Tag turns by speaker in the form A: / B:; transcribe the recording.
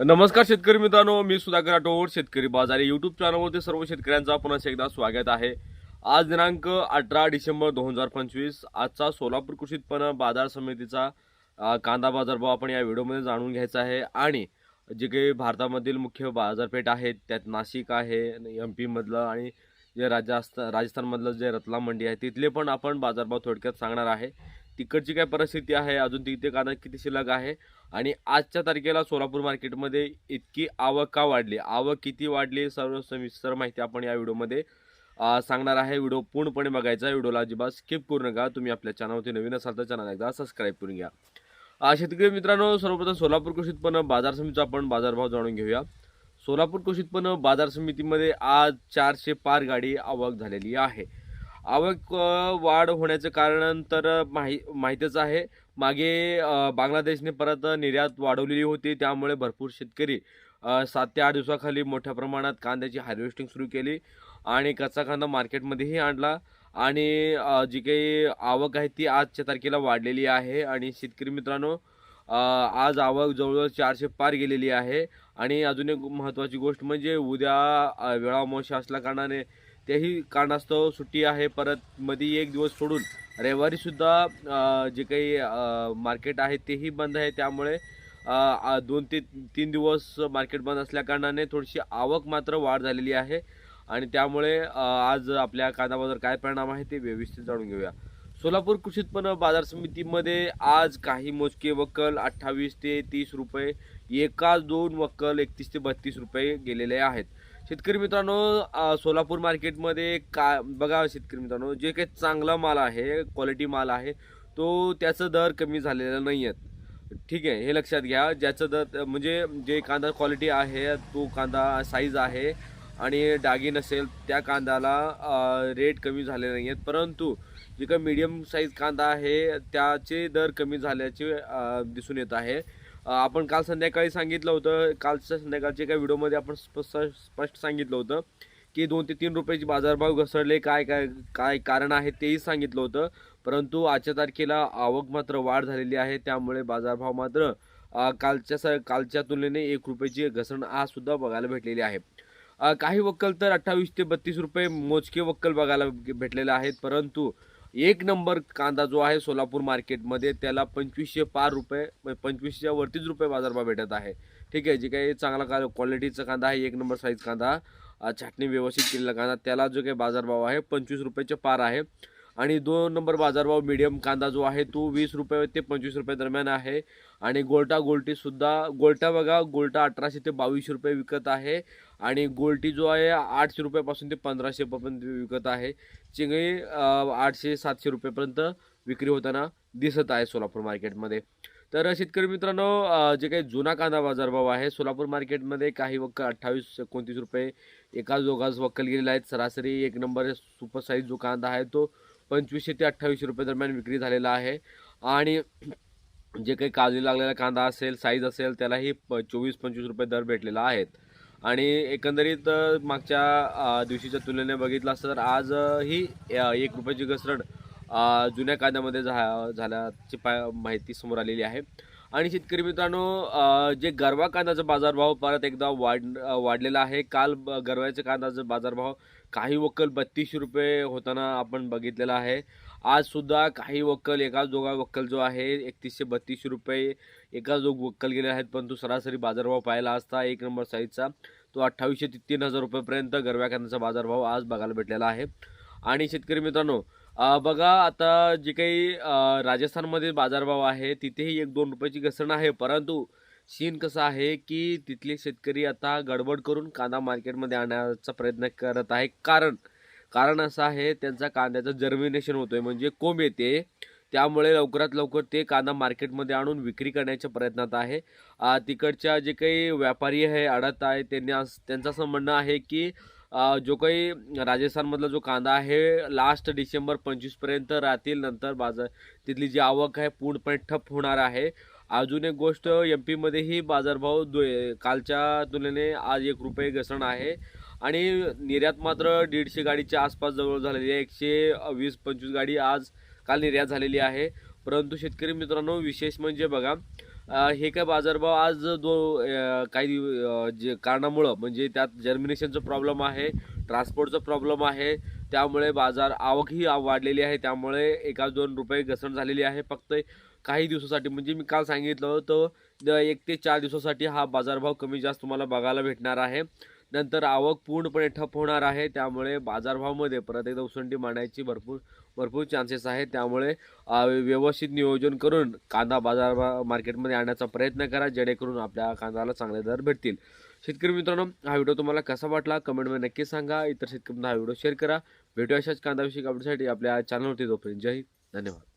A: नमस्कार शेतकरी मित्रांनो मी सुधाकर राठोड शेतकरी बाजार यूट्यूब चॅनलवरती सर्व शेतकऱ्यांचा पुन्हा एकदा स्वागत आहे. आज दिनांक अठरा डिसेंबर दोन हजार पंचवीस आजचा सोलापूर कृषी उत्पन्न बाजार समितीचा कांदा बाजारभाव आपण या व्हिडिओमध्ये जाणून घ्यायचा आहे आणि जे काही भारतामधील मुख्य बाजारपेठ आहेत त्यात नाशिक आहे एम पीमधलं आणि जे राजस्थान राजस्थानमधलं जे रतलाम मंडी आहे तिथले पण आपण बाजारभाव थोडक्यात सांगणार आहे. तिकडची काय परिस्थिती आहे? अजून तिथे कांदा किती शिल्लक आहे? आणि आजच्या तारखेला सोलापूर मार्केटमध्ये इतकी आवक का वाढली? आवक किती वाढली? सर्व सविस्तर माहिती आपण या व्हिडिओमध्ये सांगणार आहे. व्हिडिओ पूर्णपणे बघायचा व्हिडिओला अजिबात स्किप करू नका. तुम्ही आपल्या चॅनलवरती नवीन असाल तर चॅनल एकदा सबस्क्राईब करून घ्या. शेतकरी मित्रांनो सर्वप्रथम सोलापूर कृषी उत्पन्न बाजार समितीचा आपण बाजारभाव जाणून घेऊया. सोलापूर कृषी उत्पन्न बाजार समितीमध्ये आज चारशे पार गाडी आवक झालेली आहे. आवक वाढ होण्याचं कारण तर माहि माहितीच आहे. मागे बांगलादेशने परत निर्यात वाढवलेली होती. त्यामुळे भरपूर शेतकरी सात ते आठ दिवसाखाली मोठ्या प्रमाणात कांद्याची हार्वेस्टिंग सुरू केली आणि कच्चा कांदा मार्केटमध्येही आणला आणि जी काही आवक आहे ती आजच्या तारखेला वाढलेली आहे आणि शेतकरी मित्रांनो आज आवक जवळजवळ चारशे पार गेलेली आहे. आणि अजून एक महत्त्वाची गोष्ट म्हणजे उद्या अ, वेळामोशा असल्या कारणाने तेही कारणास्तव सुट्टी आहे. परत मध्ये एक दिवस सोडून रविवारीसुद्धा जे काही मार्केट आहे तेही बंद आहे. त्यामुळे दोन ते तीन दिवस मार्केट बंद असल्याकारणाने थोडीशी आवक मात्र वाढ झालेली आहे. आणि त्यामुळे आज आपल्या कांदा बाजार काय परिणाम आहे ते व्यवस्थित जाणून घेऊया. सोलापूर कृषी उत्पन्न बाजार समितीमध्ये आज काही मोजके वकल अठ्ठावीस ते तीस रुपये एका दोन वक्कल एकतीस ते बत्तीस रुपये गेलेले आहेत. शेतकरी मित्रांनो सोलापूर मार्केटमध्ये का बघा शेतकरी मित्रांनो जे काही चांगला माल आहे क्वालिटी माल आहे तो त्याचं दर कमी झालेला नाही आहेत ठीक आहे हे लक्षात घ्या. ज्याचं दर म्हणजे जे कांदा क्वालिटी आहे तो कांदा साईज आहे आणि डागी नसेल त्या कांद्याला रेट कमी झाले नाही आहेत परंतु जे काही मीडियम साईज कांदा आहे त्याचे दर कमी झाल्याचे दिसून येत आहे. आपण काल संध्याकाळी सांगितलं होतं कालच्या संध्याकाळच्या एका व्हिडिओमध्ये आपण स्पष्ट स्पष्ट सांगितलं होतं की दोन ते तीन रुपयाचे बाजारभाव घसरले काय काय काय कारण आहे तेही सांगितलं होतं. परंतु आजच्या तारखेला आवक मात्र वाढ झालेली आहे त्यामुळे बाजारभाव मात्र कालच्या स कालच्या तुलनेने एक रुपयाची घसरण आज सुद्धा बघायला भेटलेली आहे. काही वक्कल तर अठ्ठावीस ते बत्तीस रुपये मोजके वक्कल बघायला भेटलेले आहेत परंतु एक नंबर कांदा जो आहे सोलापूर मार्केटमध्ये त्याला पंचवीसशे पार रुपये म्हणजे पंचवीसशेच्या वरतीच रुपये बाजारभाव भेटत आहे. ठीक आहे जे काही चांगला का क्वालिटीचा कांदा आहे एक नंबर साईज कांदा छाटणी व्यवस्थित केलेला कांदा त्याला जो काही बाजारभाव आहे पंचवीस रुपयाचे पार आहे. आणि दोन नंबर बाजारभाव मीडियम कांदा जो आहे तो वीस रुपये ते पंचवीस रुपये दरम्यान आहे. आणि गोल्टा गोलटीसुद्धा गोल्टा बघा गोल्टा अठराशे ते बावीसशे रुपये विकत आहे. आणि गोल्टी जो आहे आठशे रुपयापासून ते पंधराशे विकत आहे. चिंगळी आठशे सातशे रुपयेपर्यंत विक्री होताना दिसत आहे सोलापूर मार्केटमध्ये. तर शेतकरी मित्रांनो जे काही जुना कांदा बाजारभाव आहे सोलापूर मार्केटमध्ये काही वक्कल अठ्ठावीस एकोणतीस रुपये एकाच दोघाच वक्कल गेलेला आहेत सरासरी एक नंबर सुपर साईज जो कांदा आहे तो पंचवीसशे ते अठ्ठावीसशे रुपये दरम्यान विक्री झालेला आहे. आणि जे काही काजू लागलेला कांदा असेल साईज असेल त्यालाही प चोवीस पंचवीस रुपये दर भेटलेला आहेत आणि एकंदरीत मागच्या दिवशीच्या तुलनेने बघितलं असतं तर आज ही एक रुपयाची घसरण जुन्या कांद्यामध्ये झा झाल्याची पा माहिती समोर आलेली आहे. आणि शेतकरी मित्रांनो जे गरवा कांद्याचा बाजारभाव परत एकदा वाढ वाढलेला आहे. काल ब गरव्याच्या कांद्याचा बाजारभाव काही वक्कल बत्तीसशे रुपये होताना आपण बघितलेला आहे. आज सुद्धा काही वक्कल एकाच दोघा वक्कल जो आहे एकतीसशे बत्तीसशे रुपये एकाच दोघ वक्कल गेले आहेत परंतु सरासरी बाजारभाव पाहिला असता एक नंबर साईजचा तो अठ्ठावीसशे ते तीन हजार रुपयेपर्यंत गरव्या कांद्याचा बाजारभाव आज बघायला भेटलेला आहे. आणि शेतकरी मित्रांनो बघा आता जे काही राजस्थानमध्ये बाजारभाव आहे तिथेही एक दोन रुपयाची घसरण आहे परंतु सीन कसं आहे की तिथले शेतकरी आता गडबड करून कांदा मार्केटमध्ये आणण्याचा प्रयत्न करत आहे कारण कारण असं आहे त्यांचा कांद्याचं जर्मिनेशन आहे म्हणजे कोंब येते. त्यामुळे लवकरात लवकर ते कांदा मार्केटमध्ये आणून विक्री करण्याच्या प्रयत्नात आहे. तिकडच्या जे काही व्यापारी आहे अडत आहे त्यांनी त्यांचं असं म्हणणं आहे की जो काही राजस्थानमधला जो कांदा आहे लास्ट डिसेंबर पंचवीसपर्यंत राहतील. नंतर बाजार तिथली जी आवक आहे पूर्णपणे ठप्प होणार आहे. अजून एक गोष्ट एम पीमध्येही बाजारभाव दो कालच्या तुलनेने आज एक रुपये घसरण आहे. आणि निर्यात मात्र दीडशे गाडीच्या आसपास जवळ झालेली आहे. एकशे वीस पंचवीस गाडी आज काल निर्यात झालेली आहे. परंतु शेतकरी मित्रांनो विशेष म्हणजे बघा हे काय बाजारभाव आज दो काही जे कारणामुळं म्हणजे त्यात जर्मिनेशनचं प्रॉब्लेम आहे ट्रान्सपोर्टचा प्रॉब्लेम आहे त्यामुळे बाजार आवकही वाढलेली आहे. त्यामुळे एका दोन रुपये घसरण झालेली आहे. फक्त काही दिवसासाठी म्हणजे मी काल सांगितलं होतं द- एक ते चार दिवसासाठी हा बाजारभाव कमी जास्त तुम्हाला बघायला भेटणार आहे. नंतर आवक पूर्णपणे ठप होणार आहे. त्यामुळे बाजारभावामध्ये परत एकदा उसंडी मांडायची भरपूर भरपूर चान्सेस आहेत. त्यामुळे व्यवस्थित नियोजन करून कांदा बाजार मार्केटमध्ये आणण्याचा प्रयत्न करा. जेणेकरून आपल्या कांद्याला चांगले दर भेटतील. शेतकरी मित्रांनो हा व्हिडिओ तुम्हाला कसा वाटला? कमेंटमध्ये नक्की सांगा. इतर शेतकऱ्यांना हा व्हिडिओ शेअर करा. भेटू अशाच कांदाविषयी अपडेटसाठी आपल्या चॅनलवरती जोपर्यंत जय हिंद. धन्यवाद.